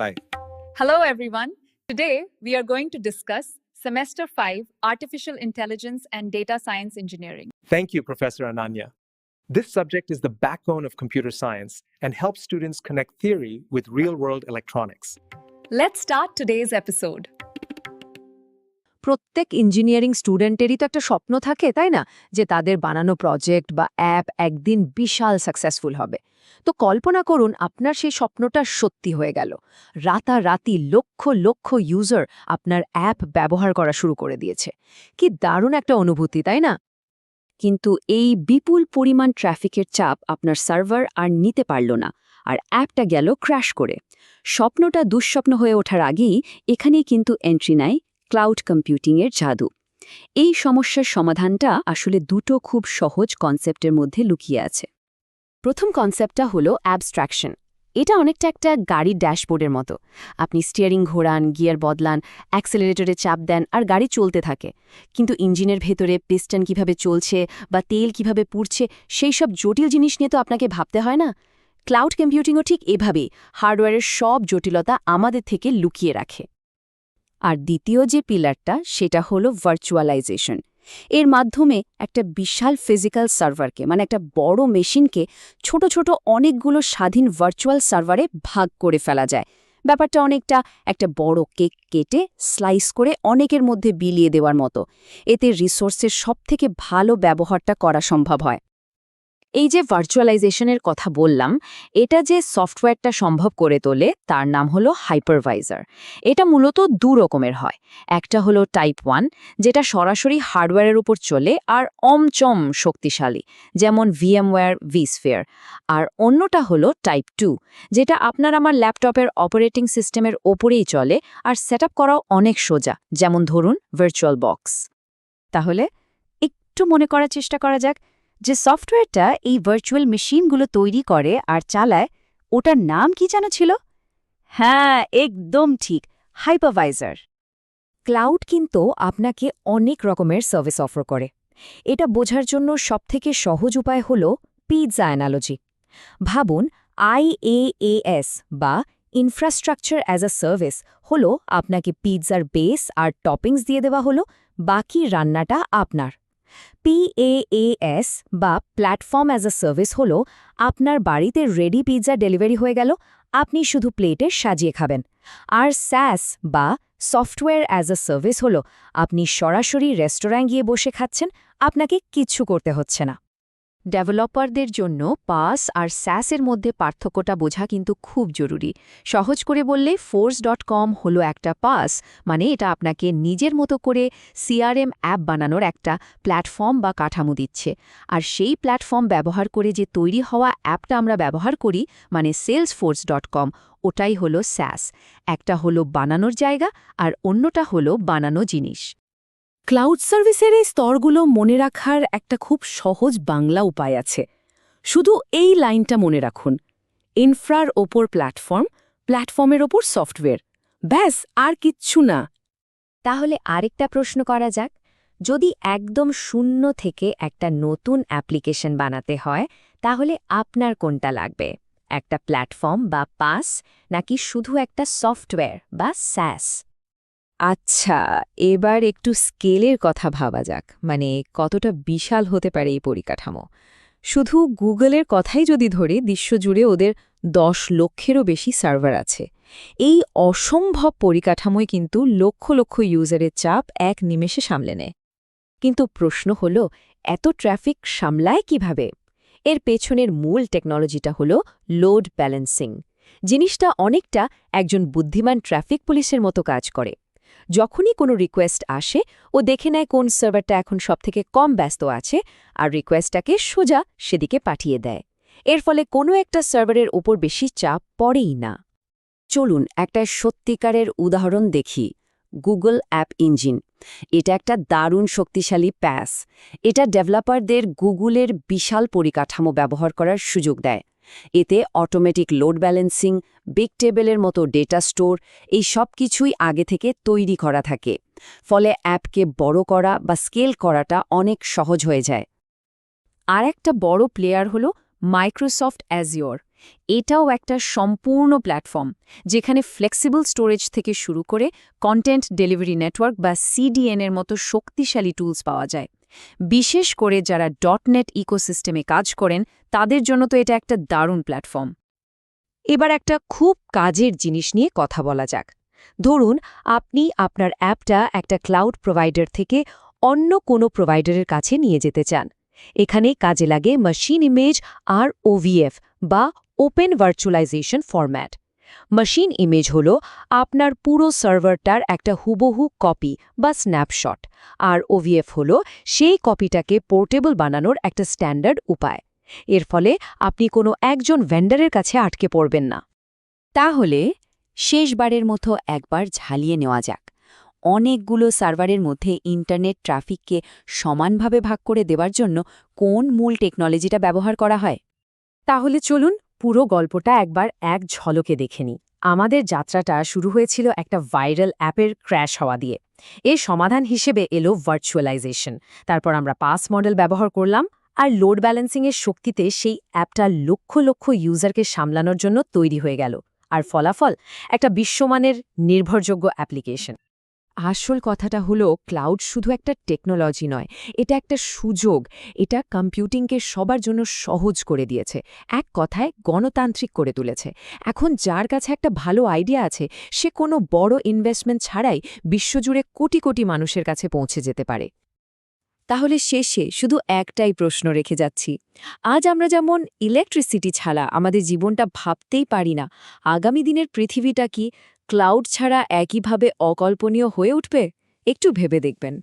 Bye. Hello, everyone. Today, we are going to discuss Semester 5 Artificial Intelligence and Data Science Engineering. Thank you, Professor Ananya. This subject is the backbone of computer science and helps students connect theory with real world electronics. Let's start today's episode. প্রত্যেক engineering স্টুডেন্টেরই তো একটা স্বপ্ন থাকে, তাই না? যে তাদের বানানো প্রজেক্ট বা অ্যাপ একদিন বিশাল সাকসেসফুল হবে। তো কল্পনা করুন, আপনার সেই স্বপ্নটা সত্যি হয়ে গেল। রাতারাতি লক্ষ লক্ষ ইউজার আপনার অ্যাপ ব্যবহার করা শুরু করে দিয়েছে। কি দারুণ একটা অনুভূতি, তাই না? কিন্তু এই বিপুল পরিমাণ ট্রাফিকের চাপ আপনার সার্ভার আর নিতে পারল না, আর অ্যাপটা গেল ক্র্যাশ করে। স্বপ্নটা দুঃস্বপ্ন হয়ে ওঠার আগেই এখানেই কিন্তু এন্ট্রি নেয় ক্লাউড কম্পিউটিংয়ের জাদু। এই সমস্যার সমাধানটা আসলে দুটো খুব সহজ কনসেপ্টের মধ্যে লুকিয়ে আছে। প্রথম কনসেপ্টটা হলো অ্যাবস্ট্রাকশন। এটা অনেকটা একটা গাড়ির ড্যাশবোর্ডের মতো। আপনি স্টিয়ারিং ঘোরান, গিয়ার বদলান, অ্যাক্সেলারেটরে চাপ দেন আর গাড়ি চলতে থাকে। কিন্তু ইঞ্জিনের ভেতরে পিস্টন কীভাবে চলছে বা তেল কীভাবে পুড়ছে, সেই সব জটিল জিনিস নিয়ে তো আপনাকে ভাবতে হয় না? ক্লাউড কম্পিউটিংও ঠিক এভাবেই। হার্ডওয়্যারের সব জটিলতা আমাদের থেকে লুকিয়ে রাখে। আর দ্বিতীয় যে পিলারটা, সেটা হলো ভার্চুয়ালাইজেশন। এর মাধ্যমে একটা বিশাল ফিজিক্যাল সার্ভারকে মানে একটা বড় মেশিনকে, ছোট ছোট অনেকগুলো স্বাধীন ভার্চুয়াল সার্ভারে ভাগ করে ফেলা যায়। ব্যাপারটা অনেকটা একটা বড় কেক কেটে, স্লাইস করে অনেকের মধ্যে বিলিয়ে দেওয়ার মতো। এতে রিসোর্সের সবথেকে ভালো ব্যবহারটা করা সম্ভব হয়। এই যে ভার্চুয়ালাইজেশনের কথা বললাম, এটা যে সফটওয়্যারটা সম্ভব করে তোলে, তার নাম হলো হাইপারভাইজার এটা মূলত দু রকমের হয়। একটা হলো টাইপ ওয়ান যেটা সরাসরি হার্ডওয়্যারের উপর চলে আর অমচম শক্তিশালী, যেমন ভিএমওয়্যার ভিসফেয়ার আর অন্যটা হলো টাইপ টু যেটা আপনার আমার ল্যাপটপের অপারেটিং সিস্টেমের ওপরেই চলে আর সেট করাও অনেক সোজা, যেমন ধরুন ভার্চুয়াল বক্স তাহলে একটু মনে করার চেষ্টা করা যাক যে সফটওয়্যারটা এই ভার্চুয়াল মেশিনগুলো তৈরি করে আর চালায়, ওটার নাম কি যেন ছিল? হ্যাঁ একদম ঠিক হাইপারভাইজার ক্লাউড কিন্তু আপনাকে অনেক রকমের সার্ভিস অফার করে। এটা বোঝার জন্য সবথেকে সহজ উপায় হল পিৎজা অ্যানালজি ভাবুন আইএএএস বা ইনফ্রাস্ট্রাকচার অ্যাজ আ সার্ভিস হল আপনাকে পিৎজার বেস আর টপিংস দিয়ে দেওয়া হলো, বাকি রান্নাটা আপনার। পিএএএস বা প্ল্যাটফর্ম অ্যাজ আ সার্ভিস হল আপনার বাড়িতে রেডি পিৎজা ডেলিভারি হয়ে গেল, আপনি শুধু প্লেটে সাজিয়ে খাবেন। আর স্যাস বা সফটওয়্যার অ্যাজ আ সার্ভিস হল, আপনি সরাসরি রেস্টুরেন্ট গিয়ে বসে খাচ্ছেন, আপনাকে কিচ্ছু করতে হচ্ছে না। ডেভেলপারদের জন্য পাস আর স্যাসের মধ্যে পার্থক্যটা বোঝা কিন্তু খুব জরুরি। সহজ করে বললে ফোর্স ডট কম হল একটা পাস মানে এটা আপনাকে নিজের মতো করে সিআরএম অ্যাপ বানানোর একটা প্ল্যাটফর্ম বা কাঠামো দিচ্ছে। আর সেই প্ল্যাটফর্ম ব্যবহার করে যে তৈরি হওয়া অ্যাপটা আমরা ব্যবহার করি মানে সেলস ফোর্স ডট কম, ওটাই হলো স্যাস। একটা হলো বানানোর জায়গা আর অন্যটা হলো বানানো জিনিস। ক্লাউড সার্ভিসের এই স্তরগুলো মনে রাখার একটা খুব সহজ বাংলা উপায় আছে। শুধু এই লাইনটা মনে রাখুন। ইনফ্রার ওপর প্ল্যাটফর্ম প্ল্যাটফর্মের ওপর সফটওয়্যার ব্যাস, আর কিচ্ছু না। তাহলে আরেকটা প্রশ্ন করা যাক। যদি একদম শূন্য থেকে একটা নতুন অ্যাপ্লিকেশন বানাতে হয়, তাহলে আপনার কোনটা লাগবে? একটা প্ল্যাটফর্ম বা পাস, নাকি শুধু একটা সফটওয়্যার বা স্যাস আচ্ছা এবার একটু স্কেলের কথা ভাবা যাক। মানে কতটা বিশাল হতে পারে এই পরিকাঠামো? শুধু গুগলের কথাই যদি ধরি, বিশ্বজুড়ে ওদের দশ লক্ষেরও বেশি সার্ভার আছে। এই অসম্ভব পরিকাঠামোয় কিন্তু লক্ষ লক্ষ ইউজারের চাপ এক নিমেষে সামলে নেয়। কিন্তু প্রশ্ন হল, এত ট্র্যাফিক সামলায় কীভাবে? এর পেছনের মূল টেকনোলজিটা হল লোড ব্যালেন্সিং। জিনিসটা অনেকটা একজন বুদ্ধিমান ট্রাফিক পুলিশের মতো কাজ করে। যখনই কোনো রিকোয়েস্ট আসে, ও দেখে নেয় কোন সার্ভারটা এখন সবথেকে কম ব্যস্ত আছে, আর রিকোয়েস্টটাকে সোজা সেদিকে পাঠিয়ে দেয়। এর ফলে কোনো একটা সার্ভারের ওপর বেশি চাপ পড়েই না। চলুন একটা সত্যিকারের উদাহরণ দেখি। গুগল অ্যাপ ইঞ্জিন এটা একটা দারুণ শক্তিশালী প্যাস এটা ডেভেলপারদের গুগলের বিশাল পরিকাঠামো ব্যবহার করার সুযোগ দেয়। এতে অটোমেটিক লোড ব্যালেন্সিং বিগ টেবিলের মতো ডেটা স্টোর এই সব কিছুই আগে থেকে তৈরি করা থাকে। ফলে অ্যাপকে বড় করা বা স্কেল করাটা অনেক সহজ হয়ে যায়। আর একটা বড় প্লেয়ার হল মাইক্রোসফট অ্যাজিওর এটাও একটা সম্পূর্ণ প্ল্যাটফর্ম যেখানে ফ্লেক্সিবল স্টোরেজ থেকে শুরু করে কন্টেন্ট ডেলিভারি নেটওয়ার্ক বা সিডিএন এর মতো শক্তিশালী টুলস পাওয়া যায়। বিশেষ করে যারা. ডটনেট ইকোসিস্টেমে কাজ করেন, তাদের জন্য তো এটা একটা দারুণ প্ল্যাটফর্ম এবার একটা খুব কাজের জিনিস নিয়ে কথা বলা যাক। ধরুন, আপনি আপনার অ্যাপটা একটা ক্লাউড প্রোভাইডার থেকে অন্য কোনো প্রোভাইডারের কাছে নিয়ে যেতে চান। এখানে কাজে লাগে মেশিন ইমেজ আর ওভিএফ বা open virtualization format machine image হল আপনার পুরো সার্ভারটার একটা হুবহু কপি বা স্ন্যাপশট আর ওভিএফ হল সেই কপিটাকে পোর্টেবল বানানোর একটা স্ট্যান্ডার্ড উপায়। এর ফলে আপনি কোনো একজন ভেন্ডারের কাছে আটকে পড়বেন না। তাহলে শেষবারের মতো একবার ঝালিয়ে নেওয়া যাক। অনেকগুলো সার্ভারের মধ্যে ইন্টারনেট ট্রাফিককে সমানভাবে ভাগ করে দেওয়ার জন্য কোন মূল টেকনোলজিটা ব্যবহার করা হয়? তাহলে চলুন পুরো গল্পটা একবার এক ঝলকে দেখে নিই। আমাদের যাত্রাটা শুরু হয়েছিল একটা ভাইরাল অ্যাপের ক্র্যাশ হওয়া দিয়ে। এর সমাধান হিসেবে এলো ভার্চুয়ালাইজেশন। তারপর আমরা পাস মডেল ব্যবহার করলাম আর লোড ব্যালেন্সিংয়ের শক্তিতে সেই অ্যাপটা লক্ষ লক্ষ ইউজারকে সামলানোর জন্য তৈরি হয়ে গেল। আর ফলাফল, একটা বিশ্বমানের নির্ভরযোগ্য অ্যাপ্লিকেশন। আসল কথাটা হলো ক্লাউড শুধু একটা টেকনোলজি নয়, এটা একটা সুযোগ, এটা কম্পিউটিংকে সবার জন্য সহজ করে দিয়েছে, এক কথায় গণতান্ত্রিক করে তুলেছে। এখন যার কাছে একটা ভালো আইডিয়া আছে, সে কোনো বড় ইনভেস্টমেন্ট ছাড়াই বিশ্বজুড়ে কোটি কোটি মানুষের কাছে পৌঁছে যেতে পারে। তাহলে শেষে শুধু একটাই প্রশ্ন রেখে যাচ্ছি। আজ আমরা যেমন ইলেকট্রিসিটি ছাড়া আমাদের জীবনটা ভাবতেই পারি না, আগামী দিনের পৃথিবীটা কি ক্লাউড ছাড়া একইভাবে অকল্পনীয় হয়ে উঠবে? একটু ভেবে দেখবেন।